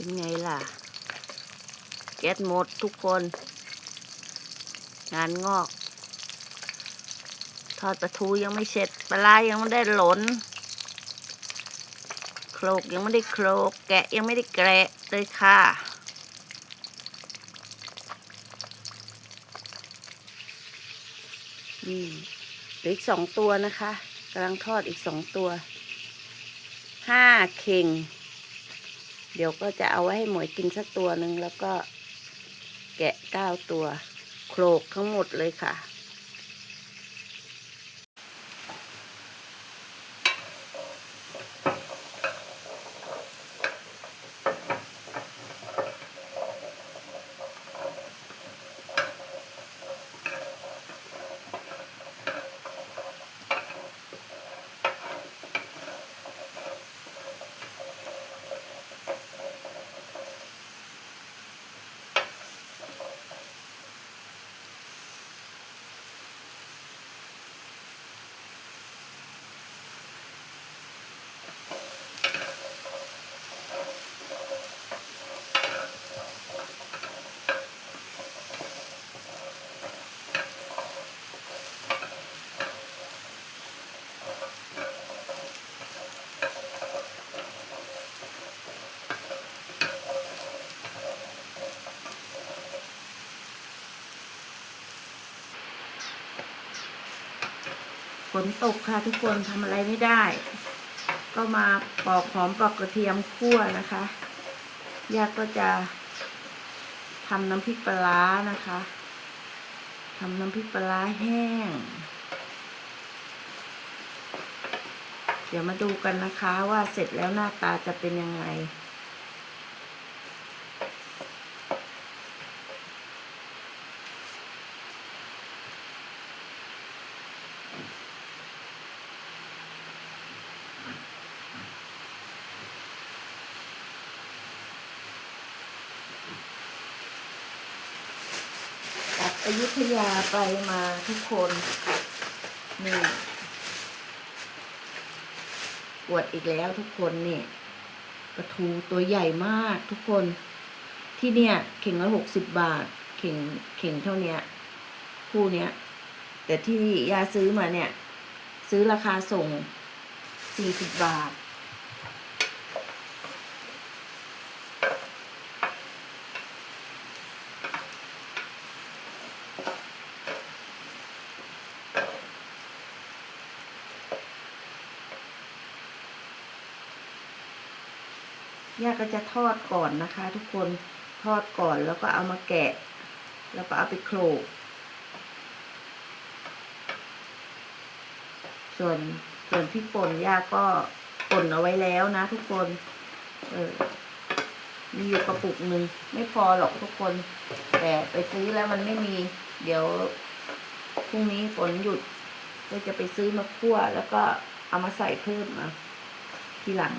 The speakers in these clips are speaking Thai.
เป็นไงล่ะ แก๊สหมดทุกคน งานงอก ทอดปลาทูยังไม่เสร็จปลายังไม่ได้หลนโคลกยังไม่ได้โคลก แกะยังไม่ได้แกะเลยค่ะนี่หลืออีกสองตัวนะคะกำลังทอดอีกสองตัวห้าเข่ง เดี๋ยวก็จะเอาไว้ให้หมวยกินสักตัวหนึ่งแล้วก็แกะเก้าตัว โคลกทั้งหมดเลยค่ะ ฝนตกค่ะทุกคนทำอะไรไม่ได้ ก็มาปอกหอมปอกกระเทียมคั่วนะคะยากก็จะทำน้ำพริกปลานะคะทำน้ำพริกปลาแห้ง เดี๋ยวมาดูกันนะคะว่าเสร็จแล้วหน้าตาจะเป็นยังไง อยุธยาไปมาทุกคนนี่ปวดอีกแล้วทุกคนนี่ปลาทูตัวใหญ่มากทุกคน ที่เนี่ย เข่งละหกสิบบาท เข่งเข่งเท่าเนี้ย คู่เนี้ย แต่ที่ยาซื้อมาเนี่ย ซื้อราคาส่งสี่สิบบาท ย่าก็จะทอดก่อนนะคะ ทุกคนทอดก่อนแล้วก็เอามาแกะ แล้วก็เอาไปโขลก ส่วนส่วนพริกป่นย่าก็ป่นเอาไว้แล้วนะ ทุกคน เออมีอยู่กระปุกหนึ่งไม่พอหรอกทุกคน แต่ไปซื้อแล้วมันไม่มี เดี๋ยวพรุ่งนี้ฝนหยุดก็จะไปซื้อมาคั่วแล้วก็เอามาใส่เพิ่มมาทีหลัง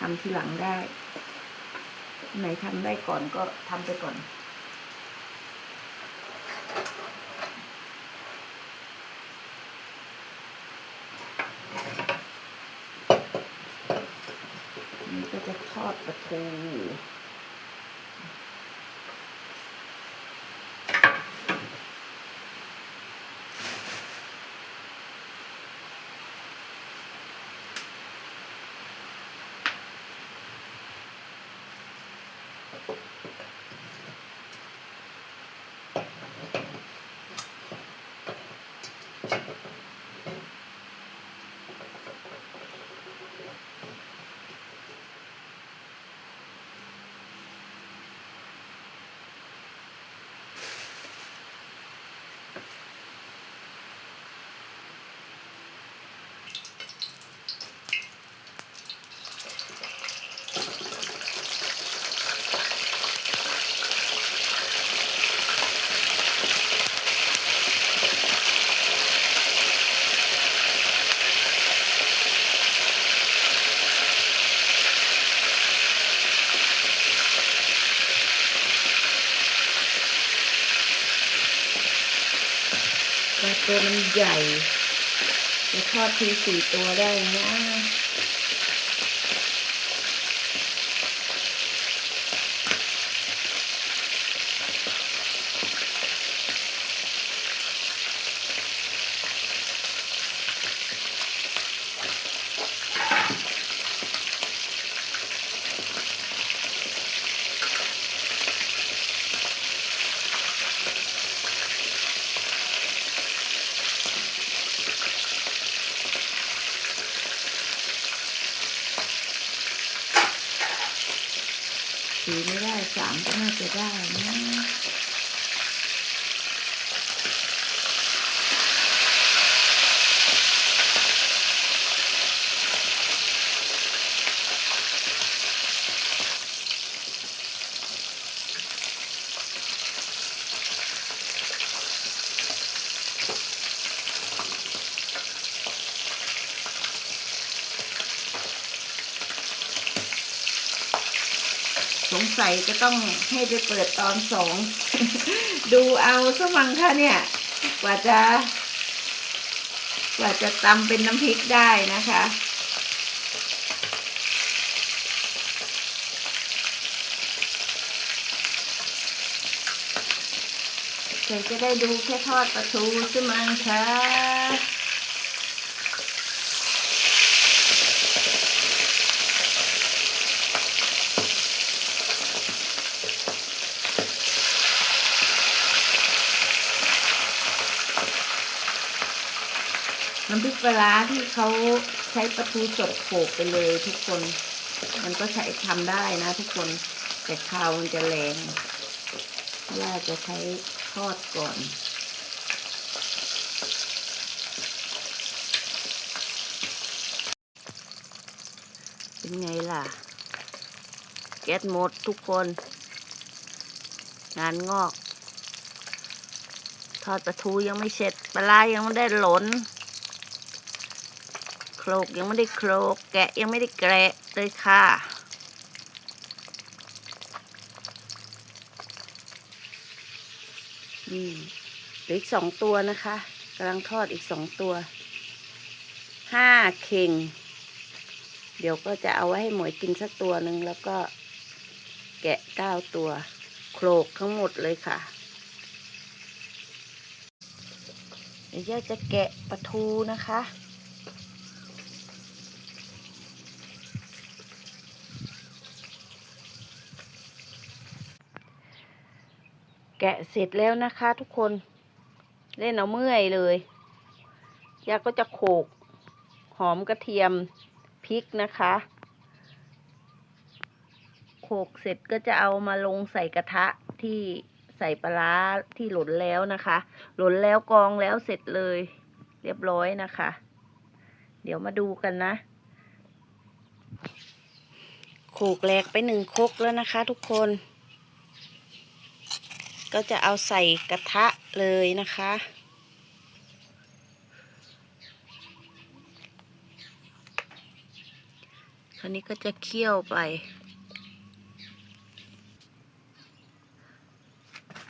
ทำทีหลังได้ ไหนทำได้ก่อนก็ทำไปก่อน นี่ก็จะทอดปลาทู ตัวมันใหญ่จะทอดทีสี่ตัวได้นะ สี่ไม่ได้สามก็น่าจะได้นะ ส งสัยจะต้องให้ไปเปิดตอนสองดูเอาสมังค่ะเนี่ย กว่าจะ กว่าจะตำเป็นน้ำพริกได้นะคะเดี๋ยวจะได้ดูแค่ทอดปลาทูสมังค่ะ น้ำพริกปลาที่เขาใช้ปลาทูสดโขกไปเลยทุกคน มันก็ใช้ทำได้นะทุกคน แต่คาวมันจะแรงย่าจะใช้ทอดก่อนเป็นไงล่ะ แก๊สหมดทุกคน งานงอก ทอดปลาทูยังไม่เสร็จปลาร้ายังไม่ได้หลน โคลกยังไม่ได้โคลกแกะยังไม่ได้แกะเลยค่ะ นี่เหลืออีกสองตัวนะคะกำลังทอดอีกสองตัว ห้าเข่ง เดี๋ยวก็จะเอาไว้ให้หมวยกินสักตัวหนึ่งแล้วก็แกะเก้าตัว โคลกทั้งหมดเลยค่ะเดี๋ยวจะแกะปลาทูนะคะ แกะเสร็จแล้วนะคะ ทุกคน เล่นเอาเมื่อยเลยยาก็จะโขกหอมกระเทียมพริกนะคะ โขกเสร็จก็จะเอามาลงใส่กระทะที่ใส่ปลาร้าที่หล่นแล้วนะคะ หล่นแล้วกองแล้วเสร็จเลย เรียบร้อยนะคะ เดี๋ยวมาดูกันนะ โขกแหลกไปหนึ่งครกแล้วนะคะ ทุกคน ก็จะเอาใส่กระทะเลยนะคะ คราวนี้ก็จะเคี่ยวไป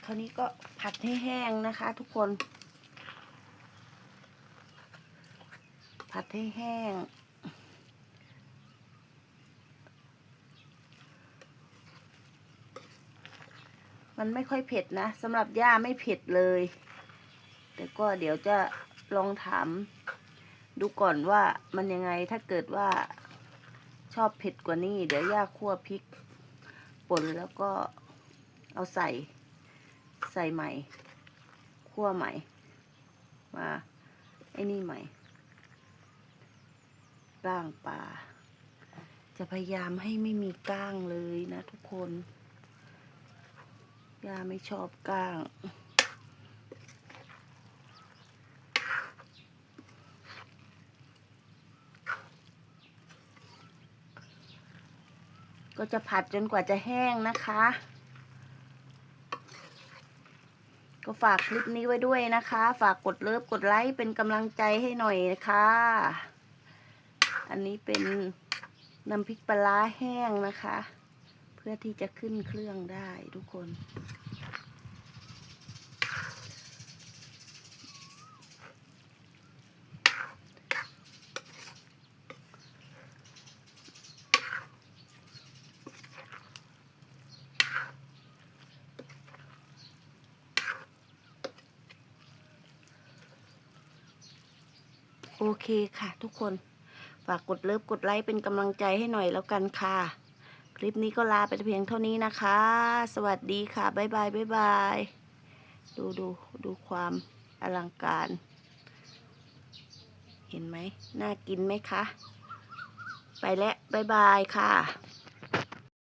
คราวนี้ก็ผัดให้แห้งนะคะทุกคน ผัดให้แห้ง มันไม่ค่อยเผ็ดนะสำหรับย่าไม่เผ็ดเลย แต่ก็เดี๋ยวจะลองถาม ดูก่อนว่ามันยังไงถ้าเกิดว่าชอบเผ็ดกว่านี้ เดี๋ยวย่าคั่วพริกป่นแล้วก็เอาใส่ ใส่ใหม่คั่วใหม่ มาไอ้นี่ใหม่ก้างปลาจะพยายามให้ไม่มีก้างเลยนะทุกคน ย่าไม่ชอบก้างก็จะผัดจนกว่าจะแห้งนะคะ ก็ฝากคลิปนี้ไว้ด้วยนะคะ ฝากกดเลิฟกดไลค์เป็นกำลังใจให้หน่อยนะคะ อันนี้เป็นน้ำพริกปลาร้าแห้งนะคะ เพื่อที่จะขึ้นเครื่องได้ทุกคน โอเคค่ะทุกคน ฝากกดเลิฟกดไลค์เป็นกำลังใจให้หน่อยแล้วกันค่ะ คลิปนี้ก็ลาไปเพียงเท่านี้นะคะ สวัสดีค่ะ บ๊ายบาย บ๊ายบาย ดูดูดูความอลังการ เห็นไหม น่ากินไหมคะ ไปแล้ว บ๊ายบายค่ะ